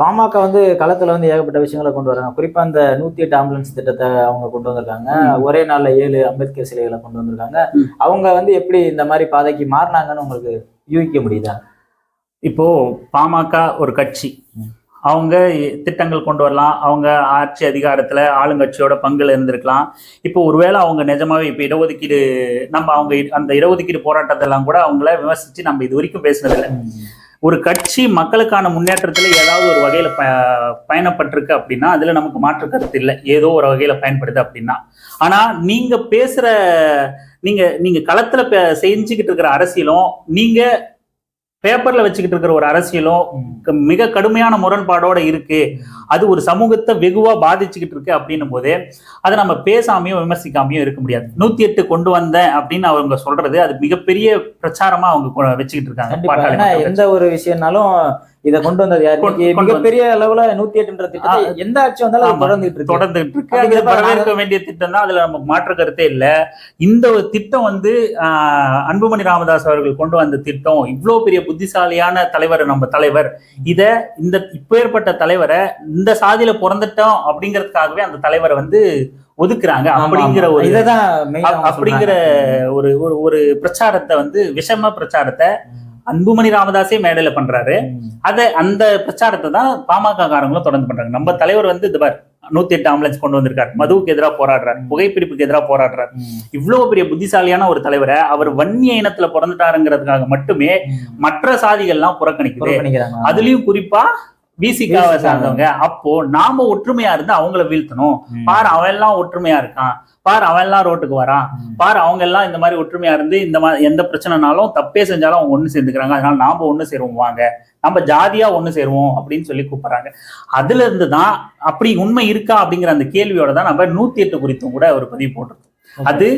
பாமக வந்து களத்துல வந்து ஏகப்பட்ட விஷயங்களை கொண்டு வராங்க. குறிப்பா அந்த நூத்தி எட்டு ஆம்புலன்ஸ் திட்டத்தை அவங்க கொண்டு வந்திருக்காங்க. ஒரே நாள்ல ஏழு அம்பேத்கர் சிலைகளை கொண்டு வந்திருக்காங்க. அவங்க வந்து எப்படி இந்த மாதிரி பாதைக்கு மாறினாங்கன்னு உங்களுக்கு யூகிக்க முடியுதா? இப்போ பாமக ஒரு கட்சி. அவங்க திட்டங்கள் கொண்டு வரலாம். அவங்க ஆட்சி அதிகாரத்துல ஆளுங்கட்சியோட பங்குல இருந்திருக்கலாம். இப்போ ஒருவேளை அவங்க நிஜமாவே இப்போ இடஒதுக்கீடு நம்ம அவங்க அந்த இடஒதுக்கீடு போராட்டத்தெல்லாம் கூட அவங்கள விமர்சிச்சு நம்ம இது வரைக்கும் பேசுனதில்லை. ஒரு கட்சி மக்களுக்கான முன்னேற்றத்துல ஏதாவது ஒரு வகையில ப பயணப்பட்டிருக்கு அப்படின்னா அதுல நமக்கு மாற்று கருத்து இல்லை. ஏதோ ஒரு வகையில பயன்படுது அப்படின்னா. ஆனா நீங்க பேசுற நீங்க நீங்க களத்துல பே- செஞ்சுக்கிட்டு இருக்கிற அரசியலும் நீங்க பேப்பர்ல வச்சுக்கிட்டு இருக்கிற ஒரு அரசியலும் மிக கடுமையான முரண்பாடோட இருக்கு. அது ஒரு சமூகத்தை வெகுவா பாதிச்சுக்கிட்டு இருக்கு அப்படின்னும் போது அதை நம்ம பேசாமையும் விமர்சிக்காமையும் இருக்க முடியாது. நூத்தி எட்டு கொண்டு வந்தேன் அப்படின்னு அவங்க சொல்றது அது மிகப்பெரிய பிரச்சாரமா அவங்க வச்சுக்கிட்டு இருக்காங்க. எந்த ஒரு விஷயம்னாலும் இதை கொண்டு வந்தது யார்? மிகப்பெரிய அளவுல நூத்தி எட்டுன்ற திட்டத்தை எந்த ஆட்சி வந்தாலும். தொடர்ந்துட்டு இருக்கு. தொடர்ந்துட்டு இருக்கு. வரவேற்க வேண்டிய திட்டம் தான் அதுல நமக்கு மாற்று கருத்தே இல்ல. இந்த ஒரு திட்டம் வந்து அன்புமணி ராமதாஸ் அவர்கள் கொண்டு வந்த திட்டம் இவ்வளவு பெரிய புத்திசாலியான தலைவர் நம்ம தலைவர். இத இந்த இப்பேற்பட்ட தலைவரை இந்த சாதியில பிறந்துட்டோம் அப்படிங்கிறதுக்காகவே அந்த தலைவரை வந்து ஒதுக்குறாங்க. அப்படிங்கிற. ஒரு அவங்க அப்படிங்கிற ஒரு ஒரு பிரச்சாரத்தை வந்து விஷம பிரச்சாரத்தை அன்புமணி ராமதாஸே மேடையில பண்றாரு. அத அந்த பிரச்சாரத்தை தான் பாமக காரங்களும் தொடர்ந்து பண்றாங்க நம்ம தலைவர் வந்து இது பார் நூத்தி எட்டு ஆம்புலன்ஸ் கொண்டு வந்திருக்காரு மதுவுக்கு எதிராக போராடுறாரு புகைப்பிடிப்புக்கு எதிராக போராடுறாரு. இவ்வளவு பெரிய புத்திசாலியான ஒரு தலைவரை அவர் வன்னிய இனத்துல பிறந்துட்டாருங்கிறதுக்காக மட்டுமே. மற்ற சாதிகள்லாம் புறக்கணிக்கிறாங்க. அதுலயும் குறிப்பா விசிகாவை. சார்ந்தவங்க. அப்போ நாம ஒற்றுமையா இருந்து அவங்கள வீழ்த்தணும். பார் அவன் எல்லாம் ஒற்றுமையா இருக்கான். பார் அவன் எல்லாம் ரோட்டுக்கு வரான். பார் அவங்க எல்லாம் இந்த மாதிரி ஒற்றுமையா இருந்து இந்த மாதிரி எந்த பிரச்சனைனாலும் தப்பே செஞ்சாலும் அவங்க ஒண்ணு சேர்ந்துக்கிறாங்க. அதனால நாம ஒண்ணு சேருவோம். வாங்க. நம்ம ஜாதியா ஒண்ணு சேருவோம் அப்படின்னு சொல்லி கூப்பிடுறாங்க. அதுல இருந்து தான் அப்படி உண்மை இருக்கா அப்படிங்கிற அந்த கேள்வியோட தான் நம்ம நூத்தி எட்டு குறித்தும் கூட ஒரு பதிவு போட்டிருக்கோம். அது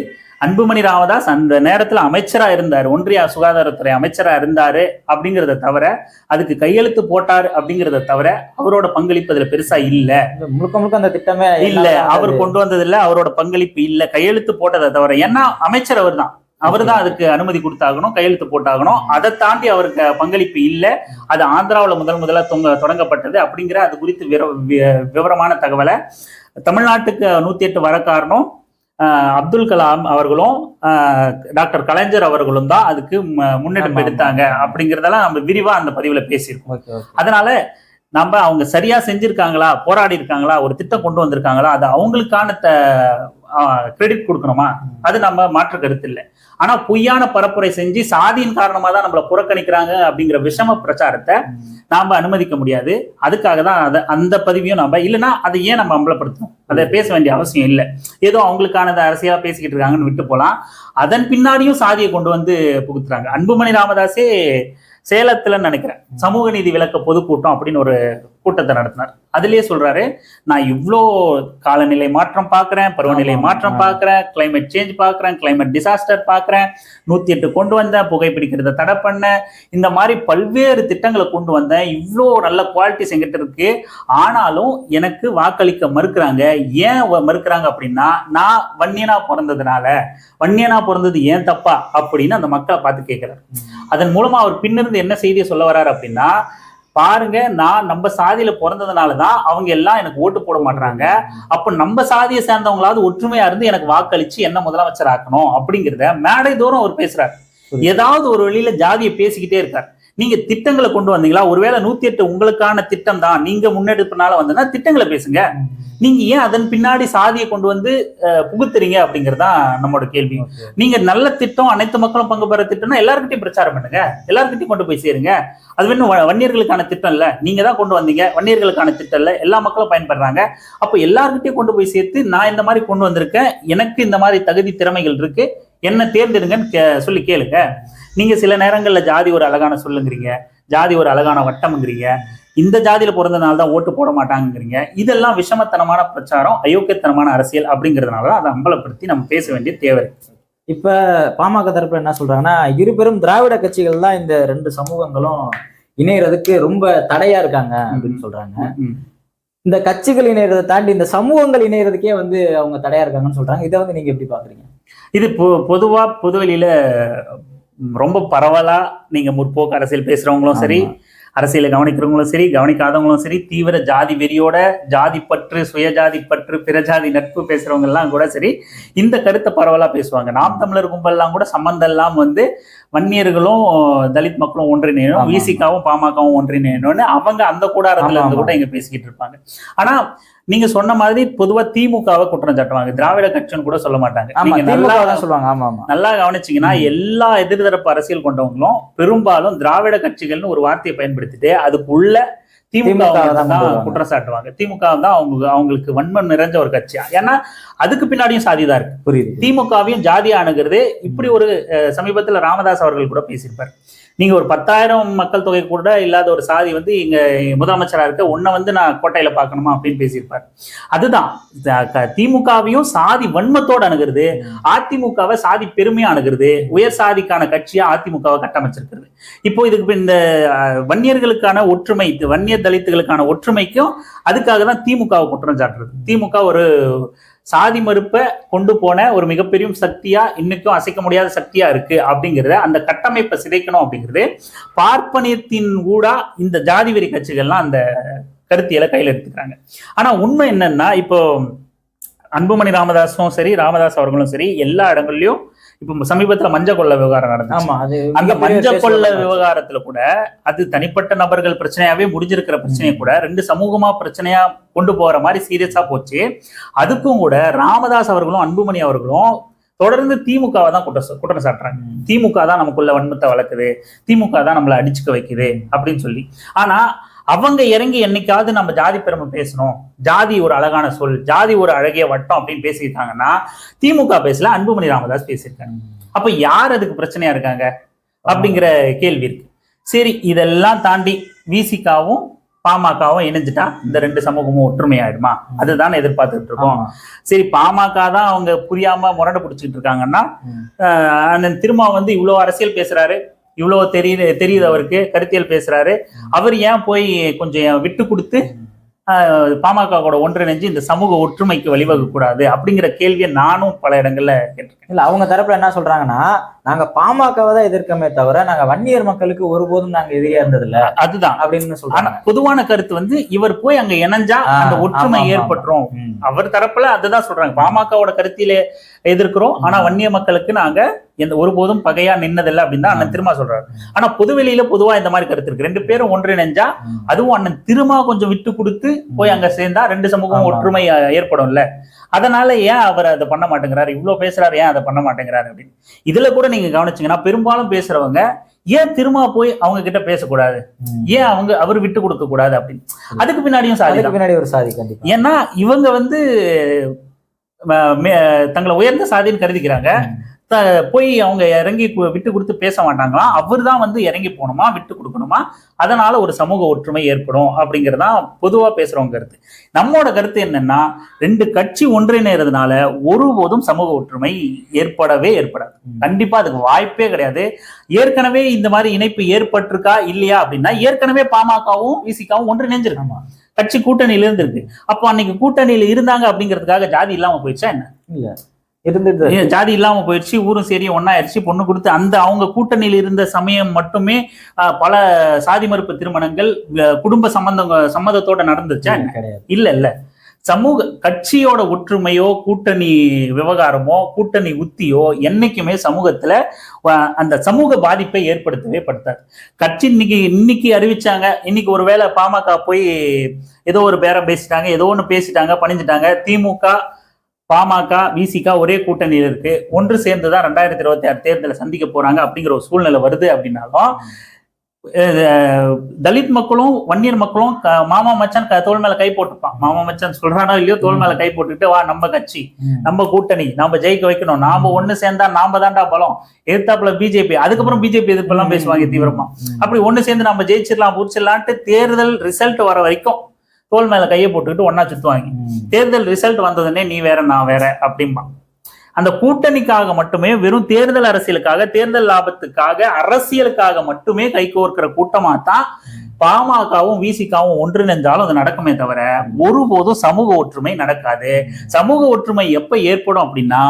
அன்புமணி ராமதாஸ் அந்த நேரத்துல அமைச்சரா இருந்தார் ஒன்றிய சுகாதாரத்துறை அமைச்சரா இருந்தாரு அப்படிங்கிறத தவிர அதுக்கு கையெழுத்து போட்டாரு அப்படிங்கிறத தவிர அவரோட பங்களிப்பு அதுல பெருசா இல்ல. முழுக்க முழுக்க அந்த திட்டமே இல்ல அவர் கொண்டு வந்தது இல்ல அவரோட பங்களிப்பு இல்ல கையெழுத்து போட்டதை தவிர ஏன்னா அமைச்சர் அவர் தான் அவர் தான் அதுக்கு அனுமதி கொடுத்தாகணும் கையெழுத்து போட்டாகணும். அதை தாண்டி அவருக்கு பங்களிப்பு இல்ல. அது ஆந்திராவுல முதல் முதல்ல தொங்க தொடங்கப்பட்டது அப்படிங்கிற அது குறித்து விவரமான தகவலை தமிழ்நாட்டுக்கு நூத்தி எட்டு வர காரணம் அப்துல் கலாம் அவர்களும் டாக்டர் கலைஞர் அவர்களும் தான் அதுக்கு முன்னெடுப்பு. எடுத்தாங்க அப்படிங்கறதெல்லாம் நம்ம விரிவா அந்த பதிவுல பேசியிருக்கோம். அதனால நம்ம அவங்க சரியா செஞ்சிருக்காங்களா போராடி இருக்காங்களா ஒரு திட்டம் கொண்டு வந்திருக்காங்களா அது அவங்களுக்கான கிரெடிட் கொடுக்கணுமா? அது நம்ம மாற்று கருத்து இல்லை. ஆனா பொய்யான பரப்புரை செஞ்சு சாதியின் காரணமா தான் நம்மளை புறக்கணிக்கிறாங்க அப்படிங்கிற விஷம பிரச்சாரத்தை நாம அனுமதிக்க முடியாது. அதுக்காக தான் அதை அந்த பதிவையும் நம்ம இல்லைன்னா அதை ஏன் நம்ம அம்பலப்படுத்தணும்? அதை பேச வேண்டிய அவசியம் இல்லை. ஏதோ அவங்களுக்கானதை அரசியலா பேசிக்கிட்டு இருக்காங்கன்னு விட்டு போலாம். அதன் பின்னாடியும் சாதியை கொண்டு வந்து புகுத்துறாங்க. அன்புமணி ராமதாஸே சேலத்துல நினைக்கிறேன். சமூக நீதி விளக்க பொதுக்கூட்டம் அப்படின்னு ஒரு கூட்டத்தை நடத்தினார். அதுலயே சொல்றாரு நான் இவ்வளோ காலநிலை மாற்றம் பார்க்கறேன் பருவநிலை மாற்றம். பார்க்கறேன் climate சேஞ்ச் பார்க்கறேன் climate டிசாஸ்டர் பார்க்கறேன் நூத்தி எட்டு கொண்டு வந்தேன் புகைப்பிடிக்கிறத தடை பண்ணேன். இந்த மாதிரி பல்வேறு திட்டங்களை கொண்டு வந்தேன். இவ்வளோ நல்ல குவாலிட்டிஸ் எங்கிட்ட இருக்கு. ஆனாலும் எனக்கு வாக்களிக்க மறுக்கிறாங்க. ஏன் மறுக்கிறாங்க அப்படின்னா நான் வன்னியனா பிறந்ததுனால வன்னியனா பிறந்தது ஏன் தப்பா? அப்படின்னு அந்த மக்களை பார்த்து கேட்கிறாரு. அதன் மூலமா அவர் பின்னிருந்து என்ன செய்தியை சொல்ல வர்றாரு அப்படின்னா பாருங்க நான் நம்ம சாதியில பிறந்ததுனால தான் அவங்க எல்லாம் எனக்கு ஓட்டு போட மாட்டாங்க அப்ப நம்ம சாதியை சேர்ந்தவங்களாவது ஒற்றுமையா இருந்து எனக்கு வாக்களிச்சு என்ன முதலமைச்சர் ஆக்கணும் அப்படிங்கிறத மேடை தூரம் அவர் பேசுறாரு. ஏதாவது ஒரு வழியில ஜாதியை பேசிக்கிட்டே இருக்கார். நீங்க திட்டங்களை கொண்டு வந்தீங்களா? ஒருவேளை நூத்தி எட்டு உங்களுக்கான திட்டம் தான் நீங்க முன்னெடுப்புனால வந்ததுன்னா திட்டங்களை பேசுங்க. நீங்க ஏன் அதன் பின்னாடி சாதியை கொண்டு வந்து புகுத்துறீங்க அப்படிங்கறதுதான் நம்மளோட கேள்வி. நீங்க நல்ல திட்டம் அனைத்து மக்களும் பங்கு பெற திட்டம்னா எல்லாருக்கிட்டையும் பிரச்சாரம் பண்ணுங்க. எல்லாருக்கிட்டையும் கொண்டு போய் சேருங்க. அது வேணும் வன்னியர்களுக்கான திட்டம் இல்ல. நீங்க தான் கொண்டு வந்தீங்க. வன்னியர்களுக்கான திட்டம் இல்ல. எல்லா மக்களும் பயன்படுறாங்க. அப்ப எல்லாருக்கிட்டையும் கொண்டு போய் சேர்த்து நான் இந்த மாதிரி கொண்டு வந்திருக்கேன். எனக்கு இந்த மாதிரி தகுதி திறமைகள் இருக்கு. என்ன தேர்ந்தெடுங்கன்னு கே- சொல்லி கேளுங்க. நீங்க சில நேரங்கள்ல ஜாதி ஒரு அழகான சொல்லுங்கிறீங்க ஜாதி ஒரு அழகான வட்டம்ங்கிறீங்க இந்த ஜாதியில பிறந்தனால தான் ஓட்டு போட மாட்டாங்கங்கிறீங்க இதெல்லாம் விஷமத்தனமான பிரச்சாரம் அயோக்கியத்தனமான அரசியல் அப்படிங்கிறதுனால தான் அதை அம்பலப்படுத்தி நம்ம பேச வேண்டிய தேவை. இப்ப பாமக தரப்புல என்ன சொல்றாங்கன்னா இருபெரும் திராவிட கட்சிகள் தான் இந்த ரெண்டு சமூகங்களும் இணையறதுக்கு ரொம்ப தடையா இருக்காங்க அப்படின்னு சொல்றாங்க. இந்த கட்சிகள் இணையறதை தாண்டி இந்த சமூகங்கள் இணையறதுக்கே வந்து அவங்க தடையா இருக்காங்கன்னு சொல்றாங்க இதை வந்து நீங்க எப்படி பாக்குறீங்க இது பொ- பொதுவா பொதுவெளியில ரொம்ப பரவலா நீங்க முற்போக்கு அரசியல் பேசுறவங்களும் சரி. அரசியலை கவனிக்கிறவங்களும் சரி கவனிக்காதவங்களும் சரி தீவிர ஜாதி வெறியோட ஜாதி பற்று சுயஜாதி பற்று பிறஜாதி நட்பு பேசுறவங்க எல்லாம் கூட சரி இந்த கருத்தை பரவலா பேசுவாங்க நாம் தமிழர் கும்பல்லாம் கூட சம்பந்தம் எல்லாம் வந்து வன்னியர்களும் தலித் மக்களும் ஒன்றிணையணும். விசிகாவும் பாமகவும் ஒன்றிணையணும்னு அவங்க அந்த கூடாரத்துல இருந்து. கூட இங்க பேசிக்கிட்டு இருப்பாங்க ஆனா நீங்க சொன்ன மாதிரி பொதுவா திமுகவை குற்றம் சாட்டுவாங்க திராவிட கட்சின்னு கூட சொல்ல மாட்டாங்க. ஆமா நீங்க நல்லா சொல்லுவாங்க. ஆமா ஆமா. நல்லா கவனிச்சீங்கன்னா எல்லா எதிர்தரப்பு அரசியல் கொண்டவங்களும் பெரும்பாலும் திராவிட கட்சிகள்னு ஒரு வார்த்தையை பயன்படுத்திட்டு அதுக்குள்ள திமுக தான். குற்றம் சாட்டுவாங்க திமுக தான் அவங்க அவங்களுக்கு வன்மம் நிறைஞ்ச ஒரு கட்சி. ஏன்னா அதுக்கு பின்னாடியும் சாதி தான் இருக்கு. புரியுது. திமுகவையும் ஜாதி அணுகிறது இப்படி ஒரு சமீபத்துல ராமதாஸ் அவர்கள் கூட பேசியிருப்பார். நீங்க ஒரு பத்தாயிரம் மக்கள் தொகை கூட இல்லாத ஒரு சாதி வந்து இங்க முதலமைச்சராக இருக்க உன்னை வந்து நான் கோட்டையில பார்க்கணுமா அப்படின்னு பேசியிருப்பார். அதுதான். திமுகவையும் சாதி வன்மத்தோட அணுகிறது. அதிமுகவை சாதி பெருமையா அணுகிறது. உயர் சாதிக்கான கட்சியா அதிமுகவை கட்டமைச்சிருக்கிறது. இப்போ இதுக்கு இந்த வன்னியர்களுக்கான ஒற்றுமை வன்னியர் தலித்துகளுக்கான ஒற்றுமைக்கும் அதுக்காக தான் திமுகவை குற்றம் சாட்டுறது. திமுக ஒரு சாதி மறுப்பை கொண்டு போன ஒரு மிகப்பெரிய சக்தியா இன்னைக்கும் அசைக்க முடியாத சக்தியா இருக்கு அப்படிங்கிறத அந்த கட்டமைப்பை சிதைக்கணும் அப்படிங்கிறது பார்ப்பனியத்தின் ஊடா இந்த ஜாதி வெறி கட்சிகள்லாம் அந்த கருத்தியலை கையில எடுத்துக்கிறாங்க. ஆனா உண்மை என்னன்னா இப்போ அன்புமணி ராமதாஸும் சரி ராமதாஸ் அவர்களும் சரி எல்லா இடங்கள்லயும் இப்போ சமீபத்துல மஞ்ச கொள்ள விவகாரம் நடந்துச்சு. அந்த மஞ்ச கொள்ள விவகாரத்துல கூட அது தனிப்பட்ட நபர்கள் பிரச்சனையாவே முடிஞ்சிருக்கிற பிரச்சனையை கூட ரெண்டு சமூகமா பிரச்சனையா கொண்டு போற மாதிரி சீரியஸா போச்சு. அதுக்கும் கூட ராமதாஸ் அவர்களும் அன்புமணி அவர்களும் தொடர்ந்து திமுகவை தான் குற்றம் குற்றம் சாட்டுறாங்க. திமுக தான் நமக்குள்ள வன்மத்தை வளர்க்குது. திமுக தான் நம்மளை அடிச்சுக்க வைக்குது அப்படின்னு சொல்லி. ஆனா அவங்க இறங்கி என்னைக்காவது நம்ம ஜாதி பெருமை பேசணும் ஜாதி ஒரு அழகான சொல் ஜாதி ஒரு அழகிய வட்டம் அப்படின்னு பேசியிருக்காங்கன்னா திமுக பேசல அன்புமணி ராமதாஸ் பேசியிருக்காங்க அப்ப யார் அதுக்கு பிரச்சனையா இருக்காங்க அப்படிங்கிற கேள்வி இருக்கு. சரி இதெல்லாம் தாண்டி விசிகாவும் பாமகவும் இணைஞ்சிட்டா இந்த ரெண்டு சமூகமும் ஒற்றுமையாயிடுமா? அதுதான் எதிர்பார்த்துட்டு இருக்கோம். சரி பாமக தான் அவங்க புரியாம முரண்டு பிடிச்சிட்டு இருக்காங்கன்னா திருமா வந்து இவ்வளோ அரசியல் பேசுறாரு. இவ்வளோ தெரியுது தெரியுது அவருக்கு கருத்தியல் பேசுறாரு. அவர் ஏன் போய் கொஞ்சம் விட்டு கொடுத்து பாமக கூட ஒன்றிணைஞ்சு இந்த சமூக ஒற்றுமைக்கு வழிவகுக்க கூடாது அப்படிங்கிற கேள்வியை நானும் பல இடங்கள்ல கேட்டிருக்கேன். இல்ல அவங்க தரப்புல என்ன சொல்றாங்கன்னா நாங்க பாமகவை தான் எதிர்க்கமே தவிர நாங்க வன்னியர் மக்களுக்கு ஒருபோதும் நாங்க எதிரியா இருந்தது இல்ல அதுதான். அப்படின்னு சொல்றாங்க. பொதுவான கருத்து வந்து இவர் போய் அங்க இணைஞ்சா அந்த ஒற்றுமை ஏற்பட்டுரும். அவர் தரப்புல அதுதான் சொல்றாங்க. பாமகவோட கருத்திலே எதிர்க்கிறோம். ஆனா வன்னிய மக்களுக்கு நாங்க எந்த ஒருபோதும் பகையா நின்னதில்லை அப்படின்னு அண்ணன் திருமா சொல்றாரு. ஆனா பொதுவெளியில பொதுவா இந்த மாதிரி கருத்து இருக்கு. ரெண்டு பேரும் ஒன்றிணைஞ்சா. அதுவும் அண்ணன் திருமா கொஞ்சம் விட்டு கொடுத்து போய் அங்க சேர்ந்தா ரெண்டு சமூகம். ஒற்றுமை அஹ், ஏற்படும்ல. அதனால ஏன் அவர் அதை பண்ண மாட்டேங்கிறாரு? இவ்வளவு பேசுறாரு ஏன் அதை பண்ண மாட்டேங்கிறாரு அப்படின்னு. இதுல கூட நீங்க கவனிச்சீங்கன்னா பெரும்பாலும் பேசுறவங்க ஏன் திருமா போய் அவங்க கிட்ட பேசக்கூடாது. ஏன் அவங்க அவர் விட்டு கொடுக்க கூடாது அப்படின்னு அதுக்கு பின்னாடியும் சாதி பின்னாடி ஒரு சாதி ஏன்னா இவங்க வந்து தங்களை உயர்ந்த சாதின்னு கருதிக்கிறாங்க. போய் அவங்க இறங்கி விட்டு கொடுத்து பேச மாட்டாங்களாம் அவர் தான் வந்து இறங்கி போகணுமா? விட்டு கொடுக்கணுமா? அதனால ஒரு சமூக ஒற்றுமை ஏற்படும் அப்படிங்கறதுதான் பொதுவா பேசுறவங்க கருத்து. நம்மோட கருத்து என்னன்னா ரெண்டு கட்சி ஒன்றிணைறதுனால ஒருபோதும் சமூக ஒற்றுமை ஏற்படவே ஏற்படாது. கண்டிப்பா அதுக்கு வாய்ப்பே கிடையாது. ஏற்கனவே இந்த மாதிரி இணைப்பு ஏற்பட்டிருக்கா? இல்லையா? அப்படின்னா ஏற்கனவே பாமகவும் விசிகாவும் ஒன்றிணைஞ்சிருக்கு. ஆமா. கட்சி கூட்டணியில இருந்திருக்கு. அப்போ அன்னைக்கு கூட்டணியில இருந்தாங்க அப்படிங்கிறதுக்காக ஜாதி இல்லாம போயிடுச்சா என்ன? இல்ல இருந்தது ஜாதி இல்லாம போயிடுச்சு ஊரும் சரி ஒன்னாயிருச்சு பொண்ணு கொடுத்து அந்த அவங்க கூட்டணியில் இருந்த சமயம் மட்டுமே பல சாதி மறுப்பு திருமணங்கள் குடும்ப சம்பந்தம் சம்மதத்தோட நடந்துச்சா? கிடையாது. இல்ல இல்ல. சமூக கட்சியோட ஒற்றுமையோ கூட்டணி விவகாரமோ கூட்டணி உத்தியோ என்னைக்குமே சமூகத்துல அந்த சமூக பாதிப்பை ஏற்படுத்தவே படுத்தாது. கட்சி இன்னைக்கு இன்னைக்கு அறிவிச்சாங்க இன்னைக்கு ஒருவேளை பாமக போய் ஏதோ ஒரு பேரம் பேசிட்டாங்க ஏதோ ஒன்று பேசிட்டாங்க பணிஞ்சிட்டாங்க திமுக பாமக விசிக ஒரே கூட்டணியில் இருக்கு. ஒன்று சேர்ந்து தான் ரெண்டாயிரத்தி இருபத்தி ஆறு தேர்தலை சந்திக்க போறாங்க அப்படிங்கிற ஒரு சூழ்நிலை வருது அப்படின்னாலும் தலித் மக்களும் வன்னியர் மக்களும் மாமா மச்சான் தோள் மேல கை போட்டுப்பான் மாமா மச்சான் சொல்றானோ இல்லையோ தோள் மேல கை போட்டுக்கிட்டு வா நம்ம கட்சி. நம்ம கூட்டணி நம்ம ஜெயிக்க வைக்கணும் நாம ஒண்ணு சேர்ந்தா நாம தான்டா பலம் எதிர்த்தாப்புல பிஜேபி அதுக்கப்புறம் பிஜேபி எதிர்ப்பெல்லாம் பேசுவாங்க தீவிரமா. அப்படி ஒண்ணு சேர்ந்து நம்ம ஜெயிச்சிடலாம் புடிச்சிடலான்ட்டு தேர்தல் ரிசல்ட் வர வரைக்கும் தோள் மேல கையை போட்டுக்கிட்டு ஒண்ணா சுத்துவாங்க. தேர்தல் ரிசல்ட் வந்ததுன்னே நீ வேற நான் வேற அப்படிம்பா அந்த கூட்டணிக்காக மட்டுமே வெறும் தேர்தல் அரசியலுக்காக தேர்தல் லாபத்துக்காக அரசியலுக்காக மட்டுமே கைகோர்க்கிற கூட்டமா தான் பாமகவும் விசிகாவும் ஒன்றிணைஞ்சாலும் அது நடக்குமே தவிர ஒருபோதும் சமூக ஒற்றுமை நடக்காது. சமூக ஒற்றுமை எப்ப ஏற்படும் அப்படின்னா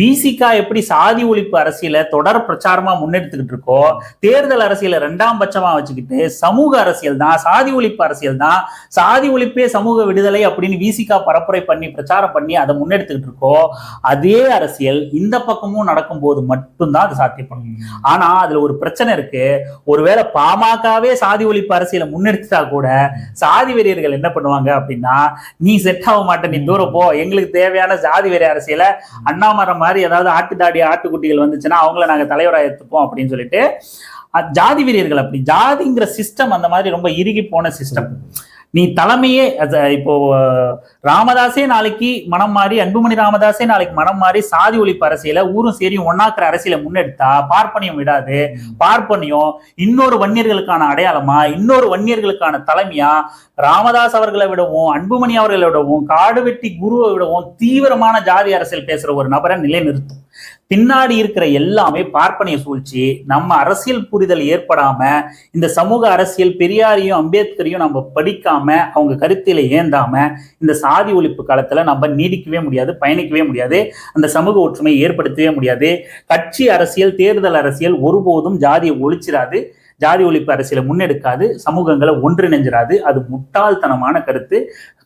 விசிகா எப்படி சாதி ஒழிப்பு அரசியலை தொடர் பிரச்சாரமா முன்னெடுத்துக்கிட்டு இருக்கோ தேர்தல் அரசியலை ரெண்டாம் பட்சமா வச்சுக்கிட்டு சமூக அரசியல் தான் சாதி ஒழிப்பு அரசியல் தான் சாதி ஒழிப்பே சமூக விடுதலை அப்படின்னு விசிகா பரப்புரை பண்ணி பிரச்சாரம் பண்ணி அதை முன்னெடுத்துக்கிட்டு இருக்கோ அதே அரசியல் இந்த பக்கமும் நடக்கும்போது மட்டும்தான் அது சாத்தியப்படும். ஆனா அதுல ஒரு பிரச்சனை இருக்கு. ஒருவேளை பாமகவே சாதி ஒழிப்பு அரசியல் முன்னெடுத்தா கூட சாதி வெறியர்கள் என்ன பண்ணுவாங்க அப்படின்னா நீ செட் ஆக மாட்டே நீ தூரம் போ. எங்களுக்கு தேவையான சாதி வெறி அரசியலை அண்ணாமரம் மாதிரி ஏதாவது ஆட்டுத்தாடி ஆட்டுக்குட்டிகள் வந்துச்சுன்னா அவங்கள நாங்க தலைவராக எடுத்துப்போம் அப்படின்னு சொல்லிட்டு ஜாதி வெறியர்கள் அப்படி ஜாதிங்கிற சிஸ்டம் அந்த மாதிரி ரொம்ப இறுகி போன சிஸ்டம் நீ தலைமையே இப்போ ராமதாசே நாளைக்கு மனம் மாறி அன்புமணி ராமதாசே நாளைக்கு மனம் மாறி சாதி ஒழிப்பு அரசியல ஊரும் சேரியும் ஒன்னாக்குற அரசியல முன்னெடுத்தா பார்ப்பனியம் விடாது. பார்ப்பனியம் இன்னொரு வன்னியர்களுக்கான அடையாளமா இன்னொரு வன்னியர்களுக்கான தலைமையா? ராமதாஸ் அவர்களை விடவும் அன்புமணி அவர்களை விடவும் காடுவெட்டி குருவை விடவும் தீவிரமான ஜாதி அரசியல் பேசுற ஒரு நபரை நிலைநிறுத்தும். பின்னாடி இருக்கிற எல்லாமே பார்ப்பனிய சூழ்ச்சி நம்ம அரசியல் புரிதல் ஏற்படாம இந்த சமூக அரசியல் பெரியாரையும் அம்பேத்கரையும் நம்ம படிக்காம அவங்க கருத்தில ஏந்தாம இந்த சாதி ஒழிப்பு காலத்துல நம்ம நீடிக்கவே முடியாது பயணிக்கவே முடியாது அந்த சமூக ஒற்றுமையை ஏற்படுத்தவே முடியாது. கட்சி அரசியல் தேர்தல் அரசியல் ஒருபோதும் ஜாதியை ஒழிச்சிடாது ஜாதி ஒழிப்பு அரசியலை முன்னெடுக்காது சமூகங்களை ஒன்றிணைஞ்சிடாது அது முட்டாள்தனமான கருத்து.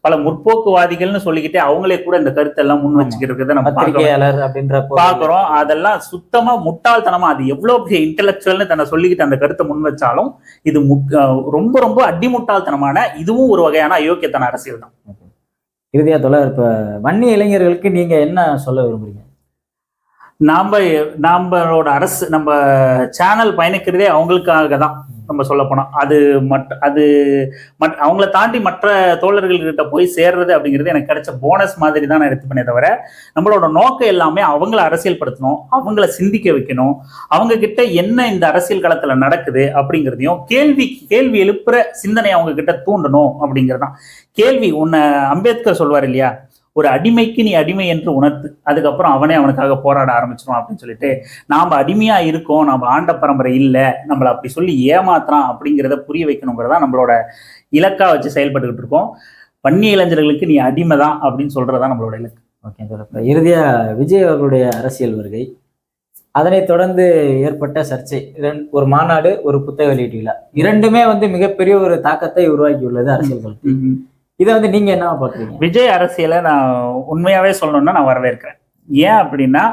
பல முற்போக்குவாதிகள்னு சொல்லிக்கிட்டே அவங்களே கூட இந்த கருத்தெல்லாம் முன் வச்சுக்கிறத நம்ம. பத்திரிகையாளர் அப்படின்ற பொருள். பார்க்கிறோம். அதெல்லாம் சுத்தமா முட்டாள்தனமா அது எவ்வளவு பெரிய இன்டெலெக்சுவல்னு தன்னை சொல்லிக்கிட்டு அந்த கருத்தை முன் வச்சாலும் இது ரொம்ப ரொம்ப அடி முட்டாள்தனமான இதுவும் ஒரு வகையான அயோக்கியத்தன அரசியல் தான். இறுதியா தோழர் இப்ப வன்னி இளைஞர்களுக்கு நீங்க என்ன சொல்ல விரும்புறீங்க? நாம நம்மளோட அரசு நம்ம சேனல் பயணிக்கிறதே அவங்களுக்காக தான் நம்ம சொல்ல போனோம் அது மட் அது மட் அவங்கள தாண்டி மற்ற தோழர்கள்கிட்ட போய் சேர்றது அப்படிங்கிறது எனக்கு கிடைச்ச போனஸ் மாதிரி தான் நான் எடுத்துப்பேனே தவிர நம்மளோட நோக்கம் எல்லாமே அவங்கள அரசியல்படுத்தணும் அவங்கள சிந்திக்க வைக்கணும் அவங்க கிட்ட என்ன இந்த அரசியல் களத்துல நடக்குது அப்படிங்கிறதையும் கேள்வி கேள்வி எழுப்புற சிந்தனை அவங்க கிட்ட தூண்டணும் அப்படிங்கிறதான் கேள்வி உன்னை அம்பேத்கர் சொல்வார் இல்லையா? ஒரு அடிமைக்கு நீ அடிமை என்று உணர்த்து அதுக்கப்புறம் அவனே அவனுக்காக போராட ஆரம்பிச்சிருவான் அப்படின்னு சொல்லிட்டு நாம அடிமையா இருக்கோம் நம்ம ஆண்ட பரம்பரை இல்லை நம்மளை அப்படி சொல்லி ஏமாத்துறான் அப்படிங்கிறத புரிய வைக்கணுங்கிறதா நம்மளோட இலக்கா வச்சு செயல்பட்டுக்கிட்டு இருக்கோம். வன்னிய இளைஞர்களுக்கு நீ அடிமை தான் அப்படின்னு சொல்றதா நம்மளோட இலக்கு. ஓகே தோழர். இப்ப இறுதியா விஜய் அவர்களுடைய அரசியல் வருகை. அதனைத் தொடர்ந்து ஏற்பட்ட சர்ச்சை. ஒரு மாநாடு ஒரு புத்தக வெளியீட்டு விழா. இரண்டுமே வந்து மிகப்பெரிய ஒரு தாக்கத்தை உருவாக்கியுள்ளது அரசியல் களத்தில் இதை வந்து நீங்க என்ன பாக்குறீங்க? விஜய் அரசியலை நான் உண்மையாவே சொல்லணும்னா நான் வரவேற்கிறேன். ஏன் அப்படின்னா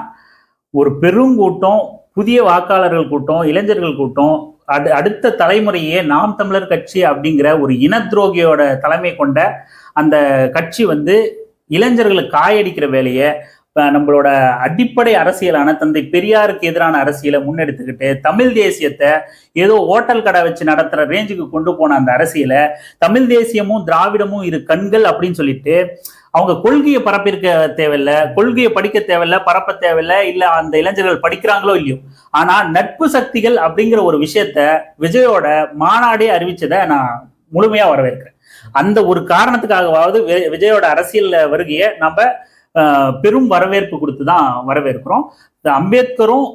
ஒரு பெருங்கூட்டம் புதிய வாக்காளர்கள் கூட்டம் இளைஞர்கள் கூட்டம் அடு அடுத்த தலைமுறையே நாம் தமிழர் கட்சி அப்படிங்கிற ஒரு இன துரோகியோட தலைமை கொண்ட அந்த கட்சி வந்து இளைஞர்களை காயடிக்கிற வேலையை நம்மளோட அடிப்படை அரசியலான தந்தை பெரியாருக்கு எதிரான அரசியலை முன்னெடுத்துக்கிட்டு தமிழ் தேசியத்தை ஏதோ ஓட்டல் கடை வச்சு நடத்துற ரேஞ்சுக்கு கொண்டு போன அந்த அரசியலை தமிழ் தேசியமும் திராவிடமும் இரு கண்கள் அப்படின்னு சொல்லிட்டு அவங்க கொள்கையை பரப்பிருக்க தேவையில்ல கொள்கையை படிக்க தேவையில்ல பரப்ப தேவையில்ல இல்ல அந்த இளைஞர்கள் படிக்கிறாங்களோ இல்லையோ. ஆனா நட்பு சக்திகள் அப்படிங்கிற ஒரு விஷயத்த விஜயோட மாநாடே அறிவிச்சதை நான் முழுமையா வரவேற்கிறேன். அந்த ஒரு காரணத்துக்காகவாவது வி- விஜயோட அரசியல் வருகையை நம்ம பெரும் வரவேற்பு கொடுத்து தான் வரவேற்கிறோம். இந்த அம்பேத்கரும்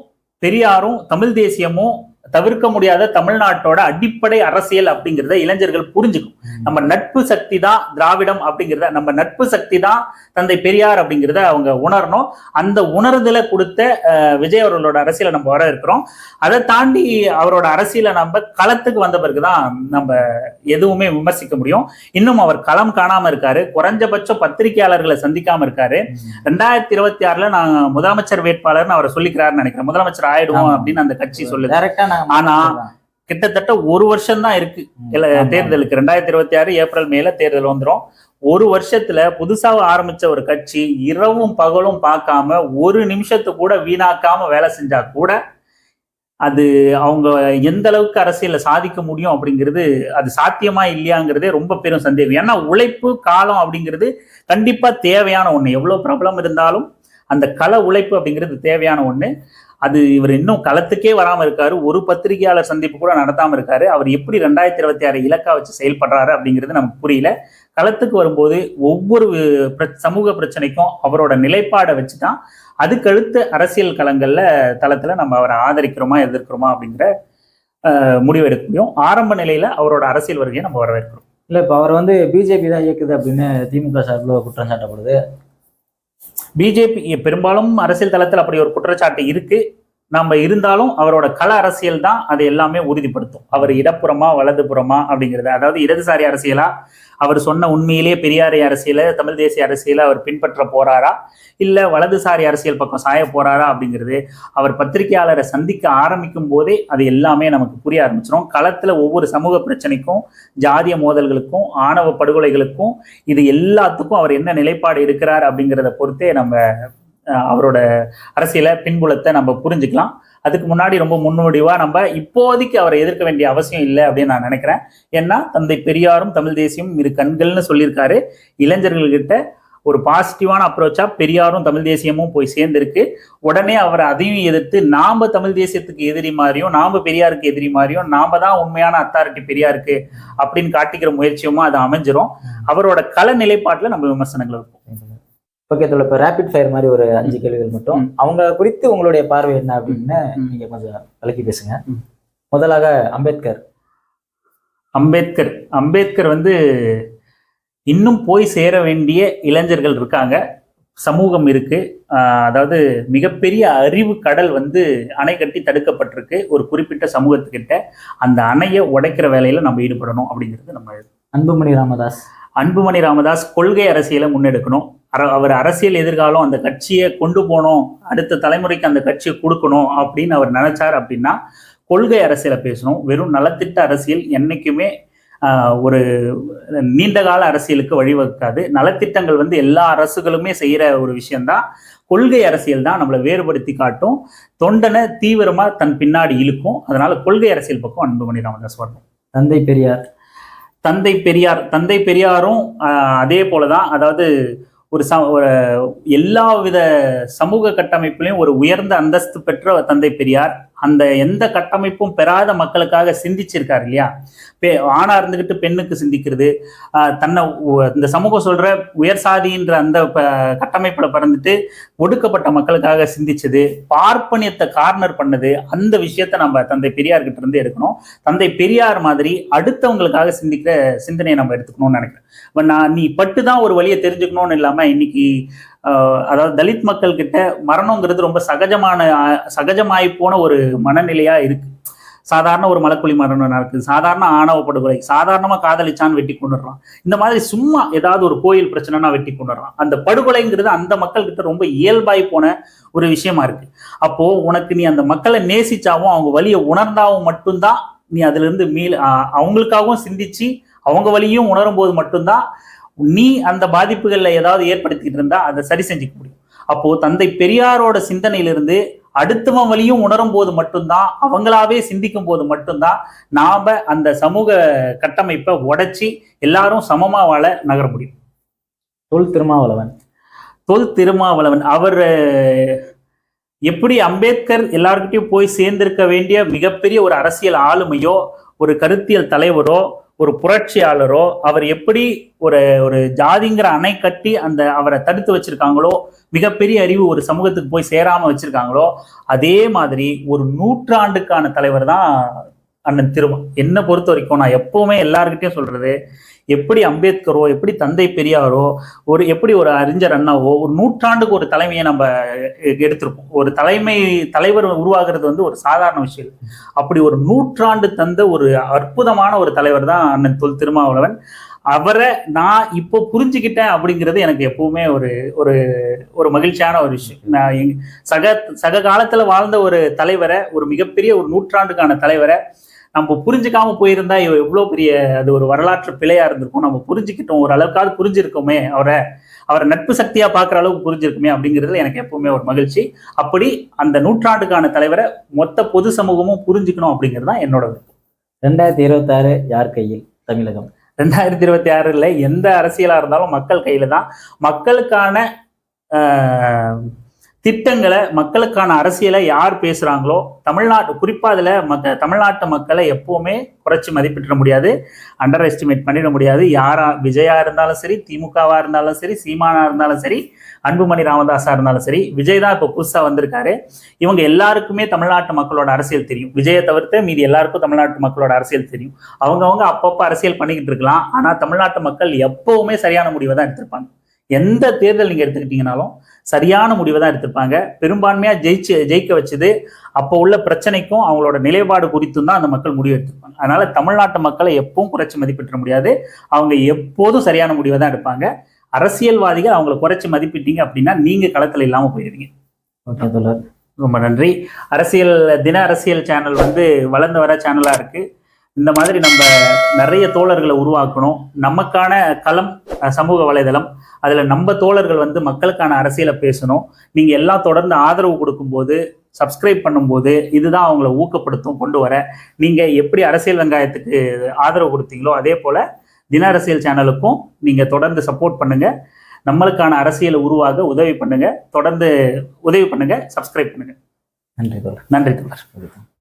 பெரியாரும் தமிழ் தேசியமும் தவிர்க்க முடியாத தமிழ்நாட்டோட அடிப்படை அரசியல் அப்படிங்கிறத இளைஞர்கள் புரிஞ்சுக்கும். நம்ம நட்பு சக்தி தான் திராவிடம் அப்படிங்கிறத நம்ம நட்பு சக்தி தான் தந்தை பெரியார் அப்படிங்கிறத அவங்க உணரணும். அந்த உணர்தலை கொடுத்த விஜய் அவர்களோட அரசியலை நம்ம வர இருக்கிறோம். அதை தாண்டி அவரோட அரசியலை நம்ம களத்துக்கு வந்த பிறகுதான் நம்ம எதுவுமே விமர்சிக்க முடியும். இன்னும் அவர் களம் காணாம இருக்காரு. குறைஞ்சபட்சம் பத்திரிகையாளர்களை சந்திக்காம இருக்காரு. ரெண்டாயிரத்தி இருபத்தி ஆறுல நான் முதலமைச்சர் வேட்பாளர்னு அவரை சொல்லிக்கிறாருன்னு நினைக்கிறேன். முதலமைச்சர் ஆயிடுவோம். அப்படின்னு அந்த கட்சி நான் ஆனா, கிட்டத்தட்ட ஒரு வருஷம் தான் இருக்கு. தேர்தலுக்கு. ரெண்டாயிரத்தி இருபத்தி ஆறு ஏப்ரல் மேல தேர்தல் வந்துரும். ஒரு வருஷத்துல புதுசா ஆரம்பிச்ச ஒரு கட்சி இரவும் பகலும் பார்க்காம ஒரு நிமிஷத்தை கூட வீணாக்காம வேலை செஞ்சா கூட அது அவங்க எந்த அளவுக்கு அரசியல சாதிக்க முடியும் அப்படிங்கிறது அது சாத்தியமா இல்லையாங்கிறதே ரொம்ப பெரும் சந்தேகம். ஏன்னா உழைப்பு காலம் அப்படிங்கிறது கண்டிப்பா தேவையான ஒண்ணு. எவ்வளவு பிரபலம் இருந்தாலும் அந்த கள உழைப்பு அப்படிங்கிறது தேவையான ஒண்ணு. அது இவர் இன்னும் களத்துக்கே வராமல் இருக்காரு. ஒரு பத்திரிகையாளர் சந்திப்பு கூட நடத்தாமல் இருக்காரு. அவர் எப்படி ரெண்டாயிரத்தி இருபத்தி ஆறு இலக்கா வச்சு செயல்படுறாரு அப்படிங்கிறது நமக்கு புரியல. களத்துக்கு வரும்போது ஒவ்வொரு பிர- சமூக பிரச்சனைக்கும் அவரோட நிலைப்பாடை வச்சு தான் அதுக்கடுத்த அரசியல் களங்கள்ல தளத்துல நம்ம அவரை ஆதரிக்கிறோமா எதிர்க்கிறோமா அப்படிங்கிற முடிவு முடிவெடுக்க முடியும். ஆரம்ப நிலையில அவரோட அரசியல் வருகையை நம்ம வரவேற்கிறோம். இல்லை இப்போ அவர் வந்து பிஜேபி தான் இயக்குது அப்படின்னு திமுக சார்பில் குற்றம் சாட்டப்படுது பிஜேபி பெரும்பாலும் அரசியல் தளத்தில் அப்படி ஒரு குற்றச்சாட்டு இருக்குது நம்ம இருந்தாலும் அவரோட கள அரசியல் தான் அது எல்லாமே உறுதிப்படுத்தும். அவர் இடப்புறமா வலதுபுறமா அப்படிங்கிறது. அதாவது இடதுசாரி அரசியலா அவர் சொன்ன உண்மையிலேயே பெரியாரி அரசியல தமிழ் தேசிய அரசியலை அவர் பின்பற்ற போறாரா? இல்ல வலதுசாரி அரசியல் பக்கம் சாய போறாரா அப்படிங்கிறது அவர் பத்திரிகையாளரை சந்திக்க ஆரம்பிக்கும் போதே அது எல்லாமே நமக்கு புரிய ஆரம்பிச்சிடும் களத்துல ஒவ்வொரு சமூக பிரச்சனைக்கும் ஜாதிய மோதல்களுக்கும் ஆணவ படுகொலைகளுக்கும் இது எல்லாத்துக்கும் அவர் என்ன நிலைப்பாடு எடுக்கிறார் அப்படிங்கிறத பொறுத்தே நம்ம அவரோட அரசியலை பின்புலத்தை நம்ம புரிஞ்சுக்கலாம். அதுக்கு முன்னாடி ரொம்ப முன்னோடிவா நம்ம இப்போதைக்கு அவரை எதிர்க்க வேண்டிய அவசியம் இல்லை அப்படின்னு நான் நினைக்கிறேன். ஏன்னா தந்தை பெரியாரும் தமிழ் தேசியம் இரு கண்கள்னு சொல்லியிருக்காரு. இளைஞர்கள்கிட்ட ஒரு பாசிட்டிவான அப்ரோச்சா பெரியாரும் தமிழ் தேசியமும் போய் சேர்ந்திருக்கு. உடனே அவர் அதையும் எதிர்த்து நாம தமிழ் தேசியத்துக்கு எதிரி மாதிரியும் நாம பெரியாருக்கு எதிரி மாதிரியும் நாம தான் உண்மையான அத்தாரிட்டி பெரியாருக்கு அப்படின்னு காட்டிக்கிற முயற்சியுமா அது அமைஞ்சிரும். அவரோட கல நிலைப்பாட்டில் நம்ம விமர்சனங்கள் இருக்கும் ஓகே தோழர் இப்போ ரேபிட் ஃபயர் மாதிரி ஒரு அஞ்சு கேள்விகள் மட்டும். அவங்க குறித்து உங்களுடைய பார்வை என்ன அப்படின்னு ம். நீங்க கொஞ்சம் விளக்கி பேசுங்க. முதலாக அம்பேத்கர். அம்பேத்கர். அம்பேத்கர் வந்து இன்னும் போய் சேர வேண்டிய இளைஞர்கள் இருக்காங்க. சமூகம் இருக்கு. ஆஹ் அதாவது மிகப்பெரிய அறிவு கடல் வந்து அணை கட்டி தடுக்கப்பட்டிருக்கு. ஒரு குறிப்பிட்ட சமூகத்துக்கிட்ட அந்த அணையை உடைக்கிற வேலையில நம்ம ஈடுபடணும் அப்படிங்கிறது நம்ம அன்புமணி ராமதாஸ். அன்புமணி ராமதாஸ் கொள்கை அரசியலை முன்னெடுக்கணும். அவர் அரசியல் எதிர்காலம் அந்த கட்சியை கொண்டு போகணும் அடுத்த தலைமுறைக்கு அந்த கட்சியை கொடுக்கணும் அப்படின்னு அவர் நினைச்சார் அப்படின்னா கொள்கை அரசியலை பேசணும். வெறும் நலத்திட்ட அரசியல் என்னைக்குமே ஆஹ், ஒரு நீண்ட கால அரசியலுக்கு வழிவகுக்காது நலத்திட்டங்கள் வந்து எல்லா அரசுகளுமே செய்யற ஒரு விஷயம்தான். கொள்கை அரசியல் தான் நம்மளை வேறுபடுத்தி காட்டும். தொண்டனை தீவிரமா தன் பின்னாடி இழுக்கும். அதனால கொள்கை அரசியல் பக்கம் அன்புமணி ராமதாஸ் வரணும். தந்தை பெரியார். தந்தை பெரியார் தந்தை பெரியாரும் அதே போலதான். அதாவது ஒரு ச ஒரு எல்லா வித சமூக கட்டமைப்புலையும் ஒரு உயர்ந்த அந்தஸ்து பெற்ற தந்தை பெரியார். அந்த எந்த கட்டமைப்பும் பெறாத மக்களுக்காக சிந்திச்சிருக்காரு இல்லையா? பெ ஆணா இருந்துகிட்டு பெண்ணுக்கு சிந்திக்கிறது தன்னை இந்த சமூகம் சொல்ற உயர் சாதின்ற அந்த ப- கட்டமைப்புல பிறந்துட்டு ஒடுக்கப்பட்ட மக்களுக்காக சிந்திச்சது பார்ப்பனியத்தை கார்னர் பண்ணது அந்த விஷயத்த நம்ம தந்தை பெரியார் கிட்ட இருந்து எடுக்கணும். தந்தை பெரியார் மாதிரி அடுத்தவங்களுக்காக சிந்திக்கிற சிந்தனையை நம்ம எடுத்துக்கணும்னு நினைக்கிறேன். நான் நீ பட்டு தான் ஒரு வழியை தெரிஞ்சுக்கணும்னு இல்லாம இன்னைக்கு அதாவது தலித் மக்கள் கிட்ட மரணங்கிறது ரொம்ப சகஜமான சகஜமாய் போன ஒரு மனநிலையா இருக்கு. சாதாரண ஒரு மலக்குழி மரணம் நடக்குது. சாதாரண ஆணவ படுகொலை காதலிச்சான்னு வெட்டி கொண்டுடுறான். இந்த மாதிரி சும்மா ஏதாவது ஒரு கோயில் பிரச்சனைனா வெட்டி கொண்டுடுறான். அந்த படுகொலைங்கிறது அந்த மக்கள்கிட்ட ரொம்ப இயல்பாய் போன ஒரு விஷயமா இருக்கு. அப்போ உனக்கு நீ அந்த மக்களை நேசிச்சாவும் அவங்க வழியை உணர்ந்தாவும் மட்டும்தான் நீ அதுல இருந்து மீள் அவங்களுக்காகவும் சிந்திச்சு அவங்க வழியும் உணரும் போது மட்டும்தான் நீ அந்த பாதிப்புகள்ல ஏதாவது ஏற்படுத்திட்டு இருந்தா அதை சரி செஞ்சுக்க முடியும். அப்போ தந்தை பெரியாரோட சிந்தனையிலிருந்து அடுத்தவன் வழியும் உணரும் போது மட்டும்தான் அவங்களாவே சிந்திக்கும் போது மட்டும்தான் நாம அந்த சமூக கட்டமைப்பை உடைச்சி எல்லாரும் சமமா வாழ நகர முடியும். தொல் திருமாவளவன். தொல் திருமாவளவன். அவர் எப்படி அம்பேத்கர் எல்லார்கிட்டயும் போய் சேர்ந்திருக்க வேண்டிய மிகப்பெரிய ஒரு அரசியல் ஆளுமையோ ஒரு கருத்தியல் தலைவரோ ஒரு புரட்சியாளரோ அவர் எப்படி ஒரு ஒரு ஜாதிங்கிற அணை கட்டி அந்த அவரை தடுத்து வச்சிருக்காங்களோ மிகப்பெரிய அறிவு ஒரு சமூகத்துக்கு போய் சேராம வச்சிருக்காங்களோ அதே மாதிரி ஒரு நூற்றாண்டுக்கான தலைவர் தான் அண்ணன் திருமா என்னை பொறுத்த வரைக்கும் நான் எப்பவுமே எல்லாருக்கிட்டையும் சொல்றது எப்படி அம்பேத்கரோ எப்படி தந்தை பெரியாரோ ஒரு எப்படி ஒரு அறிஞர் அண்ணாவோ ஒரு நூற்றாண்டுக்கு ஒரு தலைமையை நம்ம எடுத்திருப்போம். ஒரு தலைமை தலைவர் உருவாகிறது வந்து ஒரு சாதாரண விஷயம். அப்படி ஒரு நூற்றாண்டு தந்த ஒரு அற்புதமான ஒரு தலைவர் தான் அண்ணன் தொல் திருமாவளவன். அவரை நான் இப்போ புரிஞ்சுக்கிட்டேன் அப்படிங்கிறது எனக்கு எப்பவுமே ஒரு ஒரு ஒரு மகிழ்ச்சியான ஒரு விஷயம். நான் எங்க- சக சக காலத்தில் வாழ்ந்த ஒரு தலைவரை ஒரு மிகப்பெரிய ஒரு நூற்றாண்டுக்கான தலைவரை நம்ம புரிஞ்சுக்காம போயிருந்தா இவ எவ்வளவு பெரிய அது ஒரு வரலாற்று பிழையா இருந்திருக்கும். நம்ம புரிஞ்சுக்கிட்டோம். ஒரு அளவுக்காவது புரிஞ்சிருக்கோமே. அவரை அவரை நட்பு சக்தியா பார்க்குற அளவுக்கு புரிஞ்சிருக்குமே அப்படிங்கிறதுல எனக்கு எப்பவுமே ஒரு மகிழ்ச்சி. அப்படி அந்த நூற்றாண்டுக்கான தலைவரை மொத்த பொது சமூகமும் புரிஞ்சுக்கணும் அப்படிங்கிறது தான் என்னோட விருப்பம். ரெண்டாயிரத்தி இருபத்தாறு யார் கையில்? தமிழகம். ரெண்டாயிரத்தி இருபத்தி ஆறுல எந்த அரசியலா இருந்தாலும் மக்கள் கையில தான். மக்களுக்கான திட்டங்களை மக்களுக்கான அரசியலை யார் பேசுகிறாங்களோ தமிழ்நாட்டு குறிப்பாக அதில் மக்க தமிழ்நாட்டு மக்களை எப்போவுமே குறைச்சி மதிப்பிட முடியாது. அண்டர் எஸ்டிமேட் பண்ணிட முடியாது. யாரா விஜயா இருந்தாலும் சரி திமுகவாக இருந்தாலும் சரி சீமானா இருந்தாலும் சரி அன்புமணி ராமதாஸாக இருந்தாலும் சரி விஜய் தான் இப்போ புதுசாக வந்திருக்காரு. இவங்க எல்லாருக்குமே தமிழ்நாட்டு மக்களோட அரசியல் தெரியும். விஜயை தவிர்த்து மீதி எல்லாருக்கும் தமிழ்நாட்டு மக்களோட அரசியல் தெரியும். அவங்கவுங்க அப்பப்போ அரசியல் பண்ணிக்கிட்டு இருக்கலாம். ஆனால் தமிழ்நாட்டு மக்கள் எப்போவுமே சரியான முடிவை தான் எடுத்திருப்பாங்க. எந்த தேர்தல் நீங்கள் எடுத்துக்கிட்டீங்கனாலும் சரியான முடிவை தான் எடுத்திருப்பாங்க. பெரும்பான்மையா ஜெயிச்சு ஜெயிக்க வச்சது அப்போ உள்ள பிரச்சனைக்கும் அவங்களோட நிலைப்பாடு குறித்தும் தான் அந்த மக்கள் முடிவு எடுத்திருப்பாங்க. அதனால தமிழ்நாட்டு மக்களை எப்பவும் குறைச்சி மதிப்பிட முடியாது. அவங்க எப்போதும் சரியான முடிவை தான் எடுப்பாங்க. அரசியல்வாதிகள் அவங்களை குறைச்சி மதிப்பிட்டீங்க அப்படின்னா நீங்க களத்துல இல்லாம போயிருவீங்க. ஓகே தோழர் ரொம்ப நன்றி. அரசியல் தின அரசியல் சேனல் வந்து வளர்ந்து வர சேனலா இருக்கு. இந்த மாதிரி நம்ம நிறைய தோழர்களை உருவாக்கணும். நமக்கான களம் சமூக வலைதளம். அதுல நம்ம தோழர்கள் வந்து மக்களுக்கான அரசியலை பேசணும். நீங்க எல்லாம் தொடர்ந்து ஆதரவு கொடுக்கும்போது சப்ஸ்கிரைப் பண்ணும்போது இதுதான் அவங்கள ஊக்கப்படுத்தும் கொண்டு வர. நீங்க எப்படி அரசியல் வெங்காயத்துக்கு ஆதரவு கொடுத்தீங்களோ அதே போல தின அரசியல் சேனலுக்கும் நீங்க தொடர்ந்து சப்போர்ட் பண்ணுங்க. நம்மளுக்கான அரசியலை உருவாக உதவி பண்ணுங்க. தொடர்ந்து உதவி பண்ணுங்க சப்ஸ்கிரைப் பண்ணுங்க. நன்றி தோழர். நன்றி தோழர்.